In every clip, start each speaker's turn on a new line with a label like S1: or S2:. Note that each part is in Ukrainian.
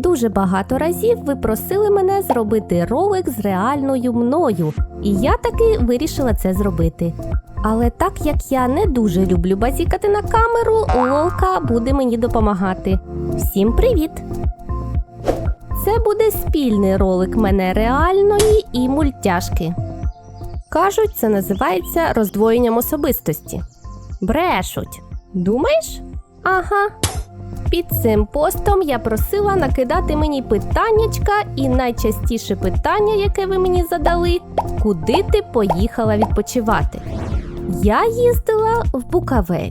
S1: Дуже багато разів ви просили мене зробити ролик з реальною мною, і я таки вирішила це зробити. Але так як я не дуже люблю базікати на камеру, Лолка буде мені допомагати. Всім привіт! Це буде спільний ролик мене реальної і мультяшки. Кажуть, це називається роздвоєнням особистості. Брешуть. Думаєш? Ага. Під цим постом я просила накидати мені питаннячка, і найчастіше питання, яке ви мені задали, куди ти поїхала відпочивати. Я їздила в Букавель.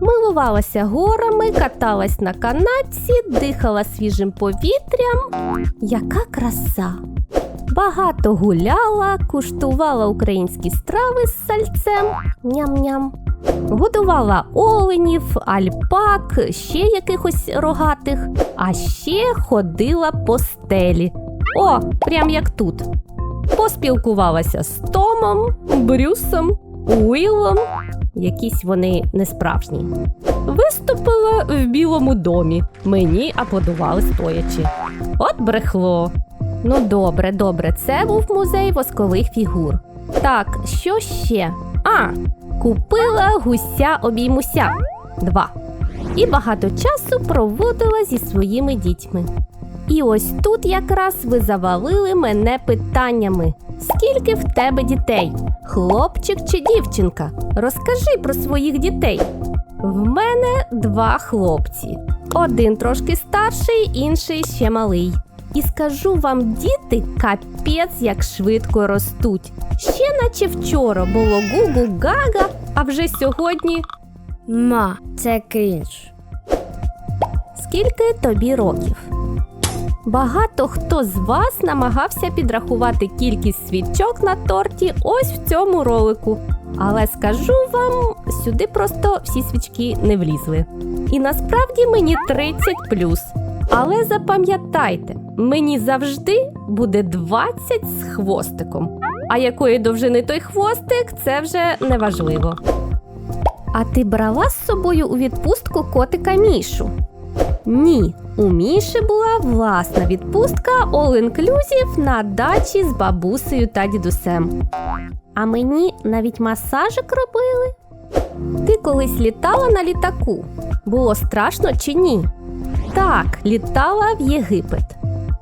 S1: Милувалася горами, каталась на канатці, дихала свіжим повітрям. Яка краса! Багато гуляла, куштувала українські страви з сальцем. Ням-ням. Годувала оленів, альпак, ще якихось рогатих, а ще ходила по стелі. О, прям як тут. Поспілкувалася з Томом, Брюсом, Уілом. Якісь вони несправжні. Виступила в білому домі. Мені аплодували стоячи. От брехло. Ну, добре, добре, це був музей воскових фігур. Так, що ще? А, купила гуся обіймуся. Два. І багато часу проводила зі своїми дітьми. І ось тут якраз ви завалили мене питаннями: скільки в тебе дітей? Хлопчик чи дівчинка? Розкажи про своїх дітей. В мене два хлопці. Один трошки старший, інший ще малий. І скажу вам, діти капець як швидко ростуть. Ще наче вчора було гу-гу гага, а вже сьогодні
S2: Ма, це крінж.
S1: Скільки тобі років? Багато хто з вас намагався підрахувати кількість свічок на торті ось в цьому ролику. Але скажу вам, сюди просто всі свічки не влізли. І насправді мені 30 Але запам'ятайте, мені завжди буде 20 з хвостиком. А якої довжини той хвостик, це вже не важливо. А ти брала з собою у відпустку котика Мішу? Ні, у Міші була власна відпустка All Inclusive на дачі з бабусею та дідусем. А мені навіть масажик робили. Ти колись літала на літаку. Було страшно чи ні? Так, літала в Єгипет.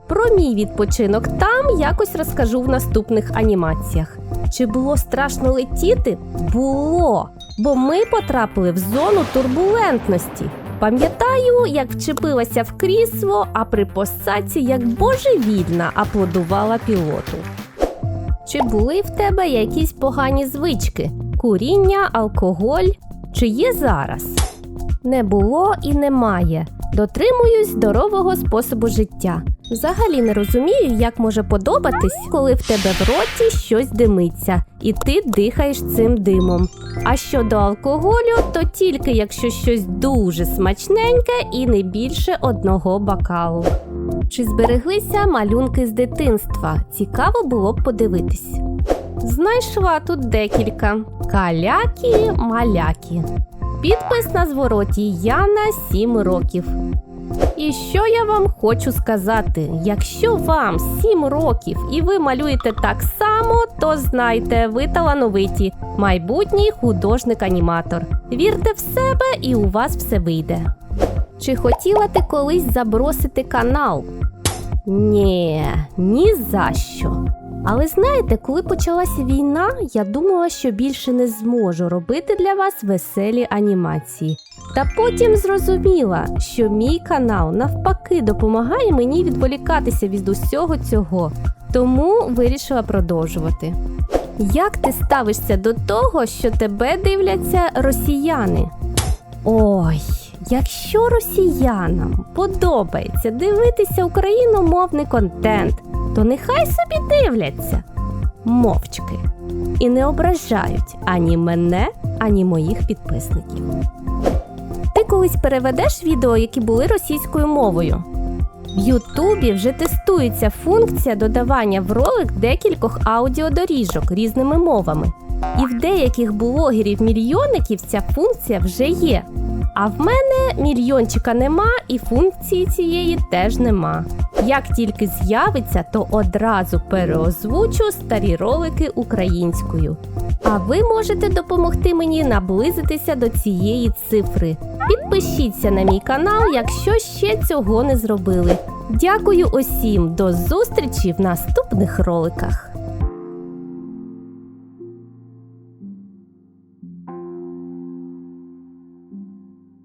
S1: Про мій відпочинок там якось розкажу в наступних анімаціях. Чи було страшно летіти? Було, бо ми потрапили в зону турбулентності. Пам'ятаю, як вчепилася в крісло, а при посадці як божевільна аплодувала пілоту. Чи були в тебе якісь погані звички? Куріння, алкоголь? Чи є зараз? Не було і немає. Дотримуюсь здорового способу життя. Взагалі не розумію, як може подобатись, коли в тебе в роті щось димиться, і ти дихаєш цим димом. А щодо алкоголю, то тільки якщо щось дуже смачненьке і не більше одного бокалу. Чи збереглися малюнки з дитинства? Цікаво було б подивитись. Знайшла тут декілька калякі малякі. Підпис на звороті Яна 7 років. І що я вам хочу сказати? Якщо вам 7 років і ви малюєте так само, то знайте, ви талановиті, майбутній художник-аніматор. Вірте в себе і у вас все вийде. Чи хотіла ти колись забросити канал? Ні, ні за що. Але знаєте, коли почалася війна, я думала, що більше не зможу робити для вас веселі анімації. Та потім зрозуміла, що мій канал навпаки допомагає мені відволікатися від усього цього, тому вирішила продовжувати. Як ти ставишся до того, що тебе дивляться росіяни? Ой, якщо росіянам подобається дивитися україномовний контент, то нехай собі дивляться мовчки і не ображають ані мене, ані моїх підписників. Ти колись переведеш відео, які були російською мовою. В Ютубі вже тестується функція додавання в ролик декількох аудіодоріжок різними мовами. І в деяких блогерів-мільйонників ця функція вже є. А в мене мільйончика нема і функції цієї теж нема. Як тільки з'явиться, то одразу переозвучу старі ролики українською. А ви можете допомогти мені наблизитися до цієї цифри. Підпишіться на мій канал, якщо ще цього не зробили. Дякую усім, до зустрічі в наступних роликах.